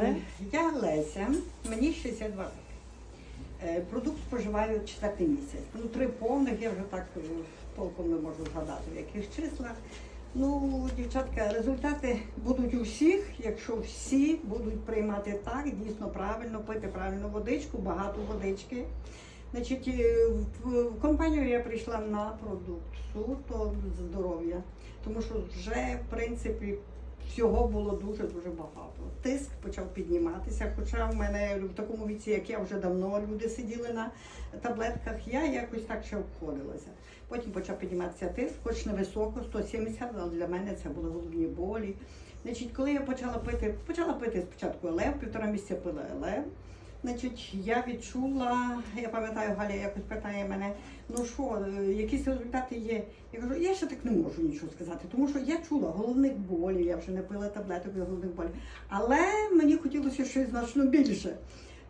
добре. Я Леся, мені 62 роки. Е, Продукт споживаю четвертий місяць. Ну, три повних, я вже так толком не можу згадати, в яких числах. Ну, дівчатка, результати будуть у всіх, якщо всі будуть приймати так, дійсно правильно, пити правильну водичку, багато водички. Значить, е, в компанію я прийшла на продукт суто здоров'я, тому що вже, в принципі, всього було дуже-дуже багато. Тиск почав підніматися, хоча в мене в такому віці, як я вже давно люди сиділи на таблетках, я якось так ще обходилася. Потім почав підніматися тиск, хоч невисоко, 170, але для мене це були головні болі. Значить, коли я почала пити, почала пити спочатку елев, півтора місяця пила елев. Значить, я відчула, я пам'ятаю, Галя якось питає мене, ну що, е, якісь результати є. Я кажу, я ще так не можу нічого сказати, тому що я чула головних болів, я вже не пила таблеток від головних болів. Але мені хотілося щось значно більше.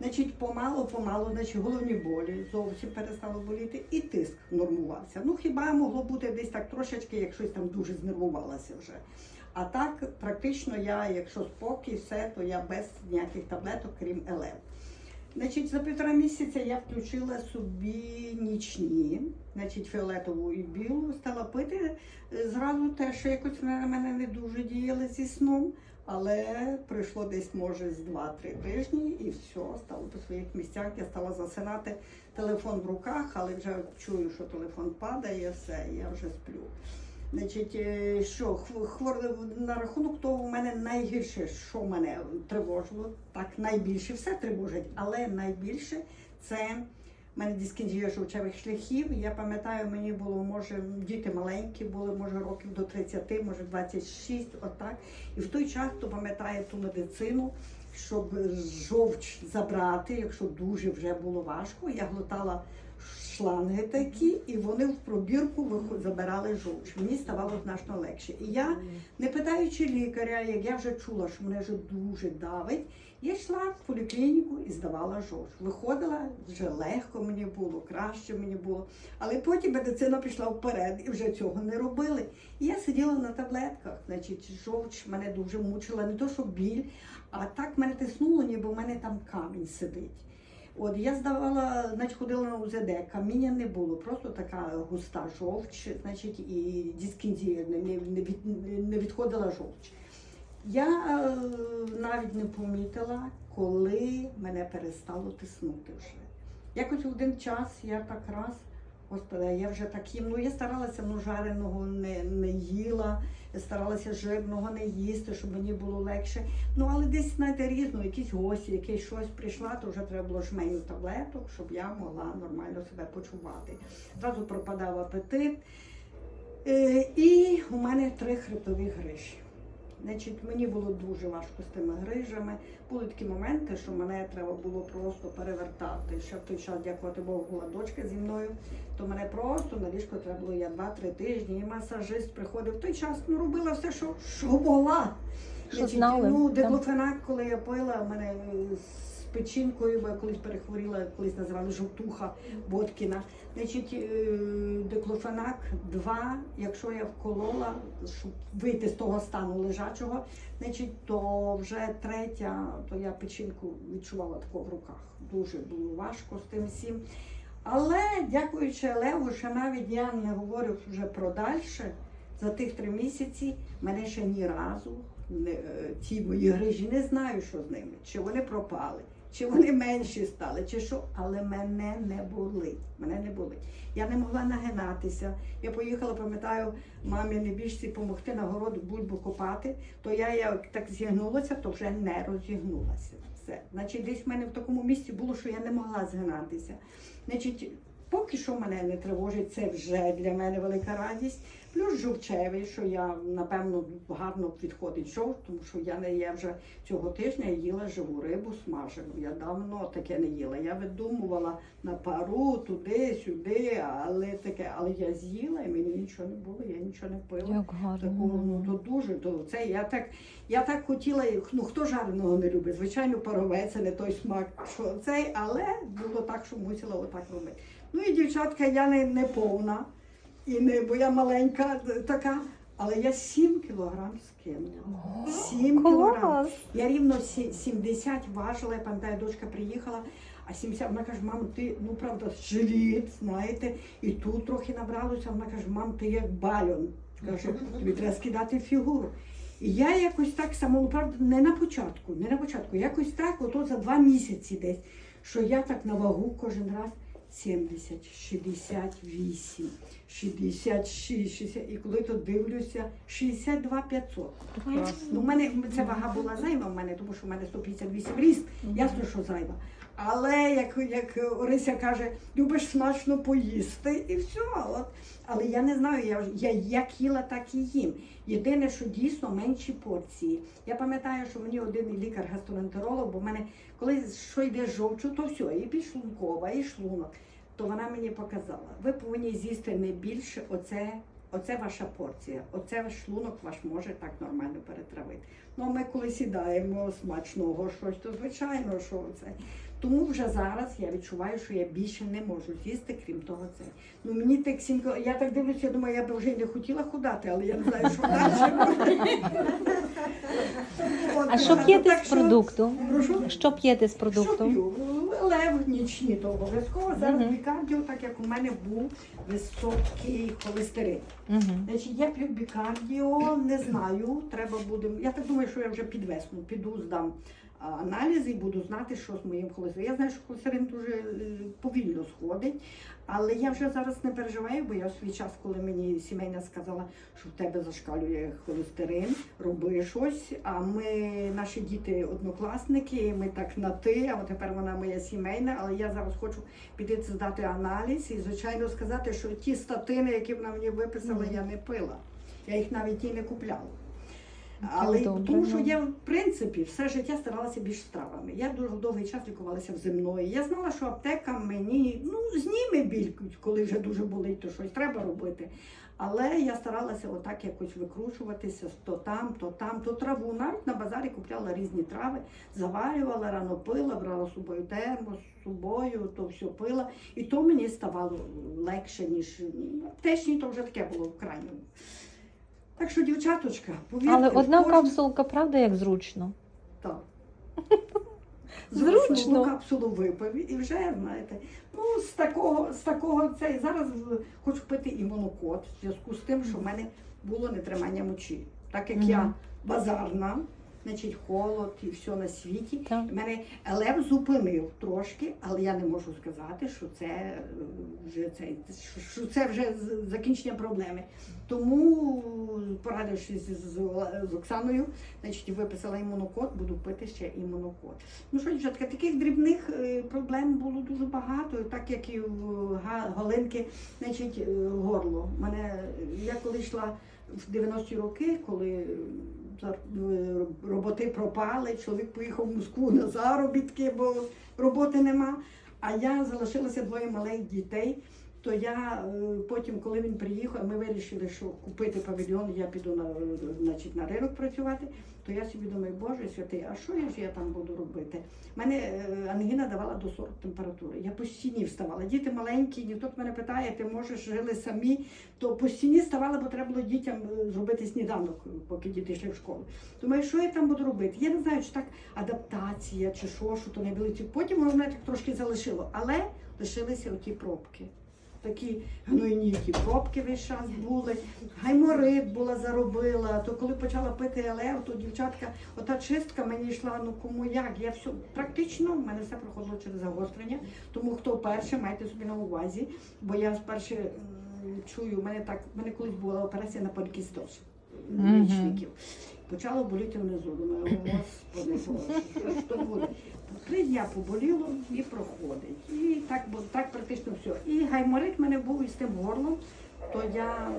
Значить, помало, помало, значить, головні болі зовсім перестало боліти, і тиск нормувався. Ну хіба могло бути десь так трошечки, як щось там дуже знервувалося вже. А так, практично я, якщо спокій, все, то я без ніяких таблеток, крім ЛФ. Значить, за півтора місяця я включила собі нічні, значить, фіолетову і білу, стала пити. Е, Зразу те, що якось на мене не дуже діяли зі сном, але пройшло десь, може, з 2-3 тижні і все, стало по своїх місцях. Я стала засинати телефон в руках, але вже чую, що телефон падає, все, я вже сплю. Значить, е, що хв- на рахунок того, у мене найгірше, що мене тривожило, так найбільше все тривожить, але найбільше це в мене дискінжія жовчевих шляхів. Я пам'ятаю, мені було, може, діти маленькі були, може, років до 30, може 26, отак. І в той час, хто пам'ятає ту медицину, щоб жовч забрати, якщо дуже вже було важко, я глотала шланги такі, і вони в пробірку забирали жовч. Мені ставало значно легше. І я, не питаючи лікаря, як я вже чула, що мене вже дуже давить, я йшла в поліклініку і здавала жовч. Виходила вже легко мені було, краще мені було. Але потім медицина пішла вперед і вже цього не робили. І я сиділа на таблетках, значить, жовч мене дуже мучила, не то що біль, а так мене тиснуло, ніби в мене там камінь сидить. От я здавала, значить, ходила на УЗД, каміння не було, просто така густа жовч, значить, і дискінзія, не, від, не відходила жовч. Я е, навіть не помітила, коли мене перестало тиснути вже. Якось один час я так раз, господи, я вже так їм, ну я старалася ну, жареного не, не їла, я старалася жирного не їсти, щоб мені було легше. Ну, але десь, знаєте, різно, якісь гості, якесь щось прийшла, то вже треба було жменю таблеток, щоб я могла нормально себе почувати. Зразу пропадав апетит. Е, і у мене три хребтові грижі. Значить, мені було дуже важко з тими грижами. Були такі моменти, що мене треба було просто перевертати. Ще в той час, дякувати Богу, була дочка зі мною, то мене просто на ліжко треба було я 2-3 тижні, і масажист приходив. В той час ну, робила все, що, що могла. Що знали, Ну, да. коли я пила, мене печінкою, бо я колись перехворіла, колись називали жовтуха Боткіна. Значить, е, диклофенак 2, якщо я вколола, щоб вийти з того стану лежачого, значить, то вже третя, то я печінку відчувала тако в руках. Дуже було важко з тим всім. Але дякуючи Леву, ще навіть я не говорю вже про дальше. За тих три місяці мене ще ні разу не, е, ті мої грижі не знаю, що з ними, чи вони пропали, чи вони менші стали, чи що, але мене не болить. Мене не болить. Я не могла нагинатися. Я поїхала, пам'ятаю, мамі не більшці допомогти на город бульбу копати, то я як так зігнулася, то вже не розігнулася. Все. Значить, десь в мене в такому місці було, що я не могла згинатися. Значить, поки що мене не тривожить, це вже для мене велика радість. Плюс жовчевий, що я напевно гарно відходить жовт, тому що я не я вже цього тижня їла живу рибу смажену. Я давно таке не їла. Я видумувала на пару туди, сюди, але таке, але я з'їла і мені нічого не було, я нічого не пила. Як Такого, гарно. ну то дуже, то це я так, я так хотіла, ну хто жареного не любить, звичайно, парове, це не той смак, що цей, але було так, що мусила отак робити. Ну і дівчатка, я не, не повна, і не, бо я маленька така, Але я 7 кілограм скинула. 7 кілограм. Я рівно сі- 70 важила, я пам'ятаю, дочка приїхала, а 70, вона каже, мам, ти, ну правда, живіт, знаєте, і тут трохи набралося, вона каже, мам, ти як бальон. Каже, тобі треба скидати фігуру. І я якось так само, ну правда, не на початку, не на початку, якось так, ото за два місяці десь, що я так на вагу кожен раз 70, 68, 66, 60, і коли то дивлюся, 62 500. Ну, в мене ця вага була зайва в мене, тому що в мене 158 ріст, ясно, що зайва. Але як, як Орися каже, любиш смачно поїсти і все. От. Але я не знаю, я, я як їла, так і їм. Єдине, що дійсно менші порції. Я пам'ятаю, що мені один лікар-гастроентеролог, бо в мене коли що йде жовчу, то все, і підшлункова, і шлунок. То вона мені показала, ви повинні з'їсти не більше, оце, оце ваша порція, оце ваш шлунок ваш може так нормально перетравити. Ну, а ми коли сідаємо смачного щось, то звичайно, що це. Тому вже зараз я відчуваю, що я більше не можу з'їсти, крім того, це. Ну мені так сінько, я так дивлюся, я думаю, я б вже й не хотіла худати, але я не знаю, що далі. А що п'єте з продукту? Що п'єте з Що продукту? П'ю? Лев нічні, то обов'язково. Зараз Мгм. бікардіо, так як у мене був високий холестерин. Угу. Значить, я п'ю бікардіо, не знаю, треба буде. Я так думаю, що я вже під весну піду, здам аналізи і буду знати, що з моїм холестерином. Я знаю, що холестерин дуже е, повільно сходить, але я вже зараз не переживаю, бо я в свій час, коли мені сімейна сказала, що в тебе зашкалює холестерин, роби щось. А ми, наші діти однокласники, ми так на ти, а от тепер вона моя сімейна, але я зараз хочу піти здати аналіз і, звичайно, сказати, що ті статини, які вона мені виписала, я не пила. Я їх навіть і не купляла. Але добре, тому, що ну. я в принципі все життя старалася більш стравами. Я дуже довгий час лікувалася в земної. Я знала, що аптека мені ну зніме біль, коли вже дуже болить, то щось треба робити. Але я старалася отак якось викручуватися то там, то там, то траву. Навіть на базарі купляла різні трави, заварювала, рано пила, брала з собою термос, з собою, то все пила. І то мені ставало легше, ніж аптечні, то вже таке було в крайньому. Так що, дівчаточка, повірте, Але одна кожен- капсулка, правда, як зручно. Так. Зручно. Зручно капсулу випив і вже, знаєте, ну з такого, з такого це зараз хочу пити імунокод в зв'язку з тим, що в мене було нетримання мочі. Так як я базарна, значить холод і все на світі. Так. Мене ЛФ зупинив трошки, але я не можу сказати, що це е, вже це, що- це вже закінчення проблеми. Тому, порадившись з, з, з Оксаною, значить, виписала імунокод, буду пити ще імунокод. Ну що, дівчатка, таких дрібних е, проблем було дуже багато, так як і в Галинки, значить, е, горло. Мене, я коли йшла в 90-ті роки, коли роботи пропали, чоловік поїхав в Москву на заробітки, бо роботи нема. А я залишилася двоє малих дітей. То я е, потім, коли він приїхав, ми вирішили, що купити павільйон, я піду на, значить, на ринок працювати. То я собі думаю, Боже святий, а що я ж я там буду робити? Мене е, ангіна давала до 40 температури. Я по стіні вставала. Діти маленькі, ніхто мене питає, ти можеш жили самі. То по стіні вставала, бо треба було дітям е, зробити сніданок, поки діти йшли в школу. Думаю, що я там буду робити? Я не знаю, чи так адаптація, чи що, що то не були. Потім воно мене так трошки залишило, але лишилися оті пробки. Такі гнойні ті пробки весь час були. Гайморит була заробила. То коли почала пити ЛЕВ, то дівчатка, ота чистка мені йшла, ну кому як. Я все практично в мене все проходило через загострення. Тому хто перше, майте собі на увазі, бо я вперше чую, у мене так, в мене колись була операція на полікістоз Мгм. лічників. Почало боліти внизу. Думаю, господи, що ж то буде? Дня поболіло і проходить. І так, так практично все. І гайморит в мене був із тим горлом, то я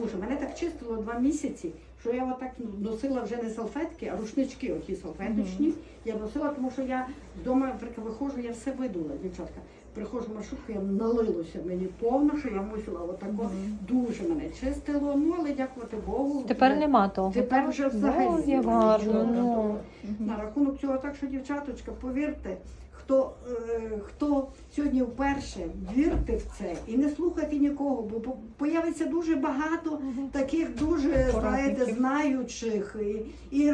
дуже. Мене так чистило два місяці, що я отак носила вже не салфетки, а рушнички, оті салфеточні. Я носила, тому що я вдома виходжу, я все видула, дівчатка. Приходжу в маршрутку, я налилося мені повно, що я мусила отако дуже мене чистило. Ну але дякувати Богу. Тепер нема того. Тепер вже взагалі Ну, як гарно. нічого Ну. На рахунок цього, так що, дівчаточка, повірте, хто, е, хто сьогодні вперше, вірте в це і не слухайте нікого, бо по- появиться дуже багато таких дуже, знаєте, знаючих і, і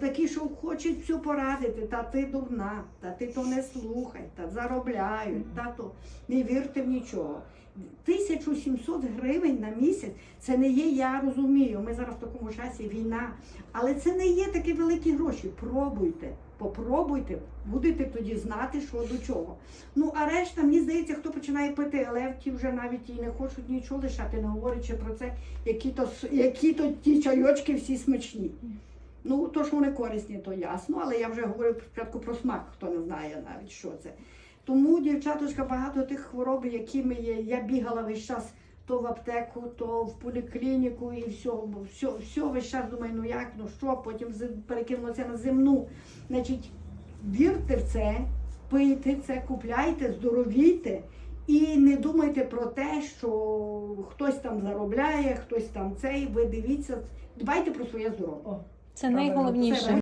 такі, що хочуть все порадити. Та ти дурна, та ти то не слухай, та заробляють, та то не вірте в нічого. 1700 гривень на місяць це не є, я розумію. Ми зараз в такому часі війна, але це не є такі великі гроші. Пробуйте, попробуйте, будете тоді знати, що до чого. Ну а решта, мені здається, хто починає пити, але ті вже навіть і не хочуть нічого лишати, не говорячи про це, які то які то ті чайочки всі смачні. Ну, то, що вони корисні, то ясно, але я вже говорю спочатку про смак, хто не знає навіть, що це. Тому, дівчаточка, багато тих хвороб, якими є. Я бігала весь час то в аптеку, то в поліклініку і все, все, все весь час думаю, ну як, ну що, потім це на земну. Значить, вірте в це, пийте це, купляйте, здоровійте. І не думайте про те, що хтось там заробляє, хтось там цей. Ви дивіться, дбайте про своє здоров'я. Це найголовніше.